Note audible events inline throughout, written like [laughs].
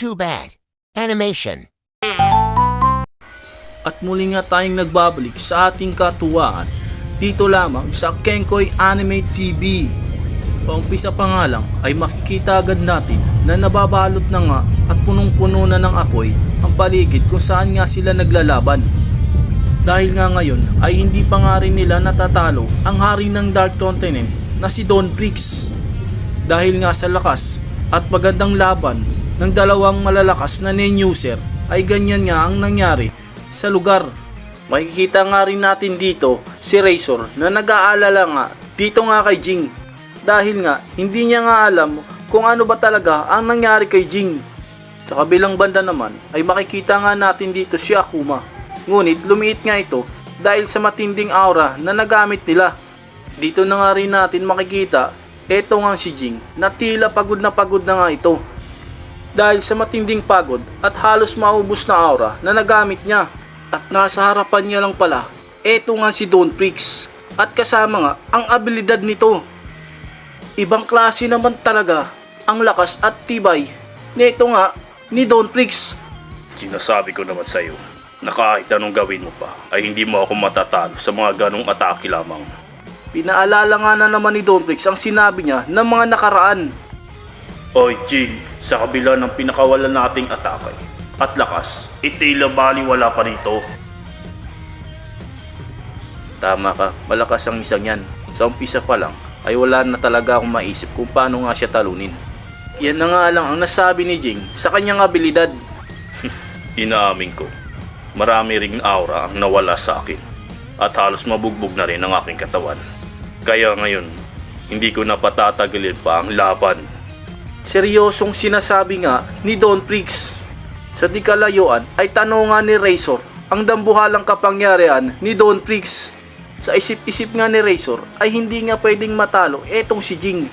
too bad. Animation. At muli nga tayong nagbabalik sa ating katuwaan dito lamang sa Kenkoy Anime TV. Paumpisa pa nga lang ay makikita agad natin na nababalot na nga at punong-puno na ng apoy ang paligid kung saan nga sila naglalaban. Dahil nga ngayon ay hindi pa nga rin nila natatalo ang hari ng Dark Continent na si Don Prix. Dahil nga sa lakas at magandang laban ng dalawang malalakas na nen-user ay ganyan nga ang nangyari sa lugar. Makikita nga rin natin dito si Razor na nag-aalala nga dito nga kay Jing. Dahil nga hindi niya nga alam kung ano ba talaga ang nangyari kay Jing. Sa kabilang banda naman ay makikita nga natin dito si Akuma. Ngunit lumiit nga ito dahil sa matinding aura na nagamit nila. Dito na nga rin natin makikita eto nga si Jing na tila pagod na pagod na nga ito. Dahil sa matinding pagod at halos maubos na aura na nagamit niya. At nasa harapan niya lang pala, eto nga si Don Prix. At kasama nga ang abilidad nito. Ibang klase naman talaga ang lakas at tibay nito nga ni Don Prix. Sinasabi ko naman sa'yo na kahit anong gawin mo pa ay hindi mo ako matatalo sa mga ganong atake lamang. Pinaalala nga na naman ni Don Prix ang sinabi niya ng mga nakaraan. Oy Jing, sa kabila ng pinakawalan nating atake at lakas, itila bali wala pa rito. Tama ka, malakas ang isang yan. Sa umpisa pa lang, ay wala na talaga akong maisip kung paano nga siya talunin. Yan na nga lang ang nasabi ni Jing sa kanyang abilidad. [laughs] Inaamin ko, marami ring aura ang nawala sa akin at halos mabugbog na rin ang aking katawan. Kaya ngayon, hindi ko na patatagalin pa ang laban. Seryosong sinasabi nga ni Don Prix. Sa di kalayuan ay tanongan ni Razor ang dambuhalang kapangyarihan ni Don Prix. Sa isip-isip nga ni Razor ay hindi nga pwedeng matalo etong si Jing.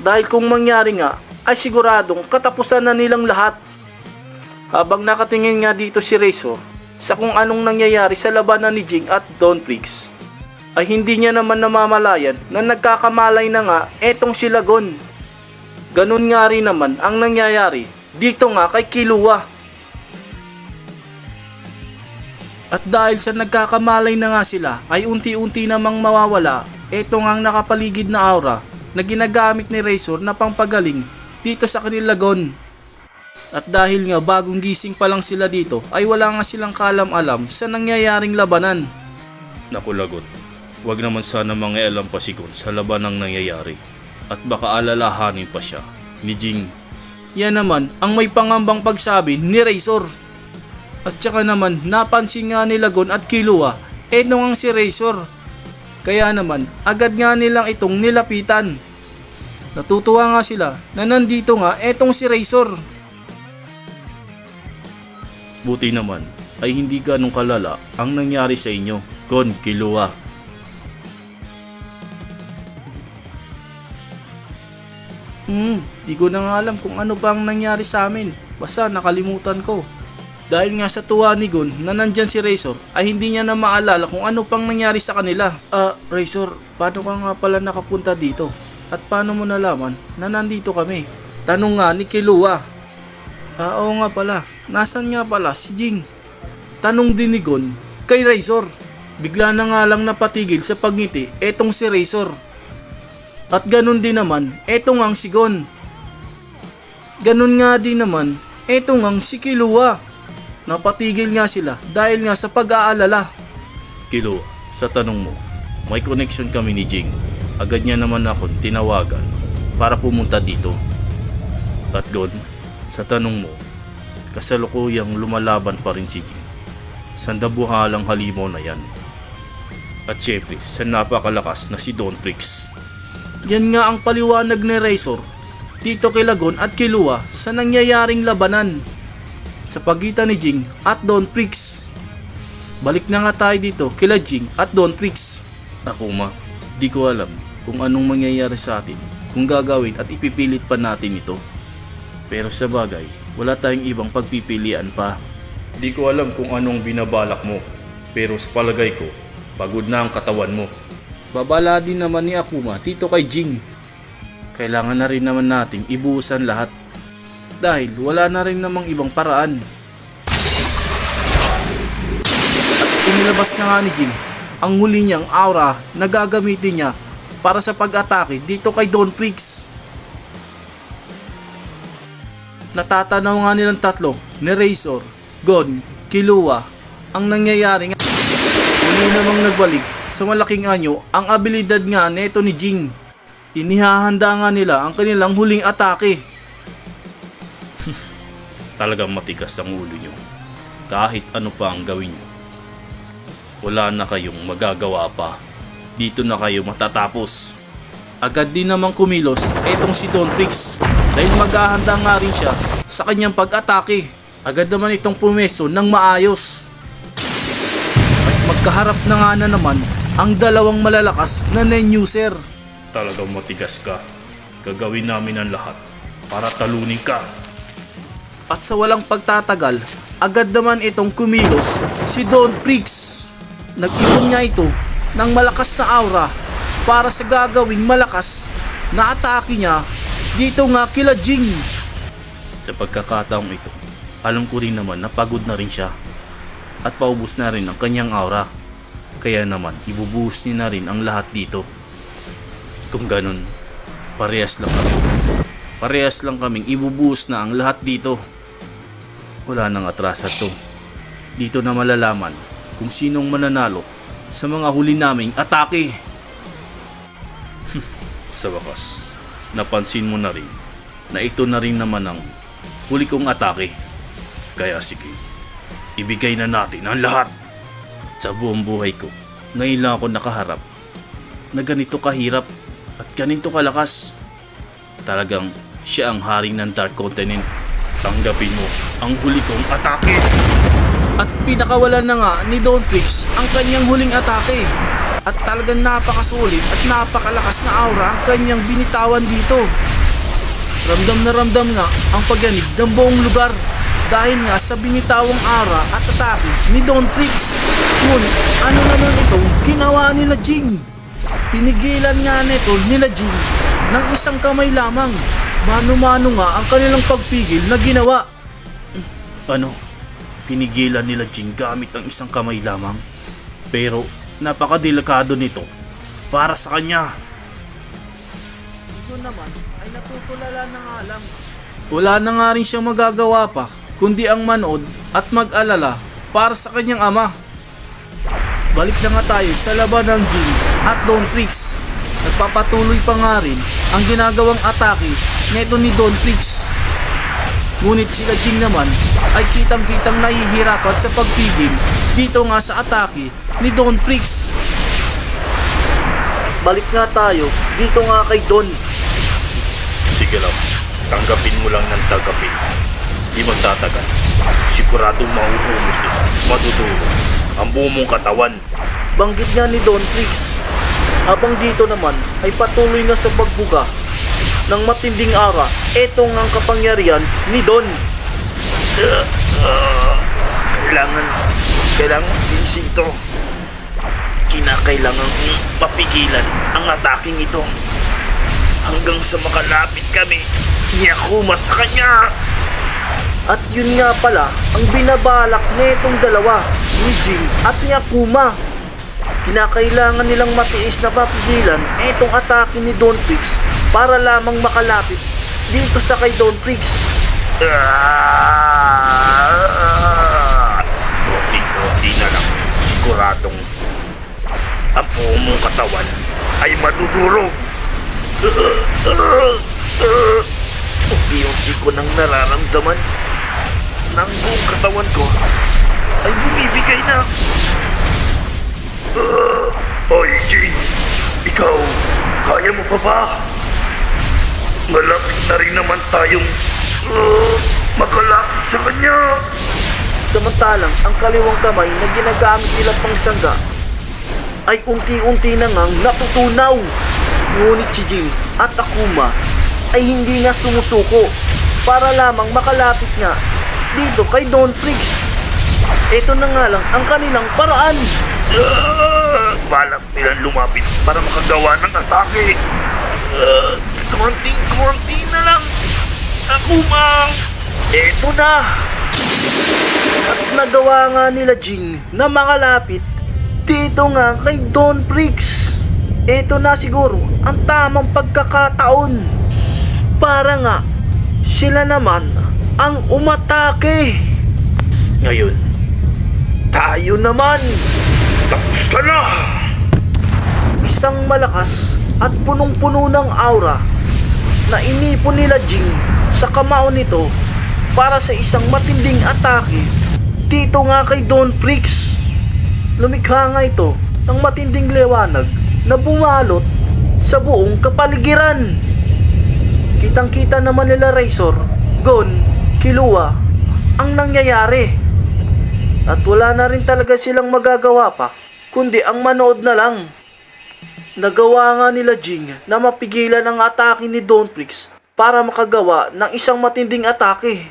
Dahil kung mangyari nga ay siguradong katapusan na nilang lahat. Habang nakatingin nga dito si Razor sa kung anong nangyayari sa labanan ni Jing at Don Prix ay hindi niya naman namamalayan na nagkakamalay na nga etong si Lagon. Ganun nga rin naman ang nangyayari dito nga kay Kilua. At dahil sa nagkakamalay na nga sila ay unti-unti namang mawawala eto nga ang nakapaligid na aura na ginagamit ni Razor na pangpagaling dito sa kanilagon. At dahil nga bagong gising pa lang sila dito ay wala nga silang kalam-alam sa nangyayaring labanan. Naku lagot, wag naman sana mga alam pa si Gon sa laban ng nangyayari at baka alalahanin pa siya ni Jing. Yan naman ang may pangambang pagsabi ni Razor. At saka naman napansin nga ni Lagon at Kilua eh nung ang si Razor. Kaya naman agad nga nilang itong nilapitan. Natutuwa nga sila na nandito nga etong si Razor. Buti naman ay hindi ganong kalala ang nangyari sa inyo, Gon Kilua. Di ko na nga alam kung ano pa ang nangyari sa amin. Basta nakalimutan ko. Dahil nga sa tuwa ni Gon na nandyan si Razor ay hindi niya na maalala kung ano pang nangyari sa kanila. Ah, Razor, paano ka nga pala nakapunta dito? At paano mo nalaman na nandito kami? Tanong nga ni Kilua. Ah, oo nga pala. Nasaan nga pala si Jing? Tanong din ni Gon kay Razor. Bigla na nga lang napatigil sa pagngiti etong si Razor. At ganun din naman, etong ang si Gon. Ganun nga din naman, etong ang si Kilua. Napatigil nga sila dahil nga sa pag-aalala. Kilua, sa tanong mo, may connection kami ni Jing. Agad niya naman ako tinawagan para pumunta dito. At Gon, sa tanong mo, kasalukuyang lumalaban pa rin si Jing. Sa dabuhalang halimaw na yan. At syempre, sa napakalakas na si Don Prix. Yan nga ang paliwanag ni Razor dito kay Lagon at Kilua sa nangyayaring labanan sa pagitan ni Jing at Don Prix. Balik na nga tayo dito kila Jing at Don Prix. Ako ma, di ko alam kung anong mangyayari sa atin kung gagawin at ipipilit pa natin ito. Pero sa bagay, wala tayong ibang pagpipilian pa. Di ko alam kung anong binabalak mo, pero sa palagay ko, pagod na ang katawan mo. Babala din naman ni Akuma dito kay Jing. Kailangan na rin naman nating ibuhusan lahat. dahil wala na rin namang ibang paraan. At inilabas na nga ni Jing ang huli niyang aura na gagamitin niya para sa pag-atake dito kay Don Prix. Natatanaw nga nilang tatlo ni Razor, Gon, Kilua ang nangyayari nga. Muli namang nagbalik sa malaking anyo ang abilidad nga neto ni Jing. Inihahanda nga nila ang kanilang huling atake. [laughs] Talagang matigas ang ulo nyo. Kahit ano pa ang gawin nyo. Wala na kayong magagawa pa. Dito na kayo matatapos. Agad din namang kumilos etong si Don Prix dahil maghahanda nga rin siya sa kanyang pag-atake. Agad naman itong pumeso ng maayos. At magkaharap na nga na naman ang dalawang malalakas na nen-user. Talagang matigas ka. Gagawin namin ang lahat para talunin ka. At sa walang pagtatagal, agad naman itong kumilos si Don Prix. Nag-ipon nga ito ng malakas na aura para sa gagawing malakas na atake niya dito nga kila Jing. Sa pagkakataong ito, alam ko rin naman na pagod na rin siya at paubos na rin ang kanyang aura. Kaya naman, ibubuhos niya na rin ang lahat dito. Kung ganun, parehas lang kami. Parehas lang kaming ibubuhos na ang lahat dito. Wala nang atrasan to. Dito na malalaman kung sinong mananalo sa mga huli naming atake. [laughs] sa wakas, napansin mo na rin na ito na rin naman ang huli kong atake. Kaya sige, ibigay na natin ang lahat. Sa buong buhay ko, ngayon lang ako nakaharap na ganito kahirap at ganito kalakas. Talagang siya ang haring ng Dark Continent. Tanggapin mo ang huli kong atake. At pinakawalan na nga ni Don Prix ang kanyang huling atake. At talagang napakasulit at napakalakas na aura ang kanyang binitawan dito. Ramdam na ramdam nga ang pagyanig ng buong lugar dahil nga sa binitawang aura at atake ni Don Prix. Ngunit ano naman itong ginawa nila Jing? Pinigilan nga nito nila Jing ng isang kamay lamang. Mano-mano nga ang kanilang pagpigil na ginawa. Ano? Pinigilan nila Jing gamit ang isang kamay lamang. Pero napakadelikado nito para sa kanya. Si Gon naman ay natutulala na nga lang. Wala na nga rin siyang magagawa pa kundi ang manood at mag-alala para sa kanyang ama. Balik na nga tayo sa laban ng Jin at Don Prix. Nagpapatuloy pa nga rin ang ginagawang atake neto ni Don Prix. Ngunit sila Jing naman ay kitang-kitang nahihirapan sa pagpigil dito nga sa atake ni Don Prix. Balik nga tayo dito nga kay Don. Sige lang, tanggapin mo lang ng tanggapin. Di magtatagal. Siguradong mauubos nito. Matutulog. Ang buong mong katawan. Banggit nga ni Don Prix. Habang dito naman ay patuloy nga sa pagbuga ng matinding ara, etong ang kapangyarihan ni Don. Kailangan, kailangan sinsin to. Kinakailangan kong mapigilan ang ataking ito. Hanggang sa makalapit kami ni Akuma sa kanya. At yun nga pala ang binabalak netong dalawa, Jin at ni Akuma. Kinakailangan nilang matiis na papigilan etong atake ni Don Prix para lamang makalapit dito sa kay Don Prix. Ah! Konting-konti na lang. Siguradong ang buong mong katawan ay madudurog. Unti-unti ko nang nararamdaman na ang buong katawan ko ay bumibigay na. Oy, Jin! Ikaw, kaya mo pa ba? Malapit na rin naman tayong uh, makalapit sa kanya. Samantalang ang kaliwang kamay na ginagamit nila pang sangga ay unti-unti na ngang natutunaw. Ngunit si Jin at Akuma ay hindi nga sumusuko para lamang makalapit nga dito kay Don Prix. Ito na nga lang ang kanilang paraan. Uh, balak nilang lumapit para makagawa ng atake. Uh, konting-konti na lang. Ako mang! Eto na! At nagawa nga nila Jing na makalapit dito nga kay Don Prix. Eto na siguro ang tamang pagkakataon. Para nga sila naman ang umatake. Ngayon, tayo naman. Tapos ka na! Isang malakas at punong-puno ng aura na inipon nila Jing sa kamao nito para sa isang matinding atake dito nga kay Don Prix. Lumikha nga ito ng matinding liwanag na bumalot sa buong kapaligiran. Kitang-kita naman nila Razor, Gon, Kilua ang nangyayari. At wala na rin talaga silang magagawa pa, kundi ang manood na lang. Nagawa nga nila Jing na mapigilan ang atake ni Don Prix para makagawa ng isang matinding atake.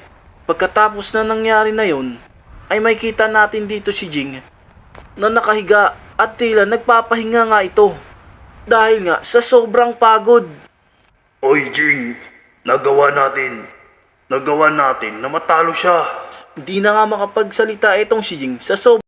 Pagkatapos na nangyari na yon, ay may kita natin dito si Jing na nakahiga at tila nagpapahinga nga ito. Dahil nga sa sobrang pagod. Oy Jing, nagawa natin. Nagawa natin na matalo siya. Hindi na nga makapagsalita itong si Jing sa sobrang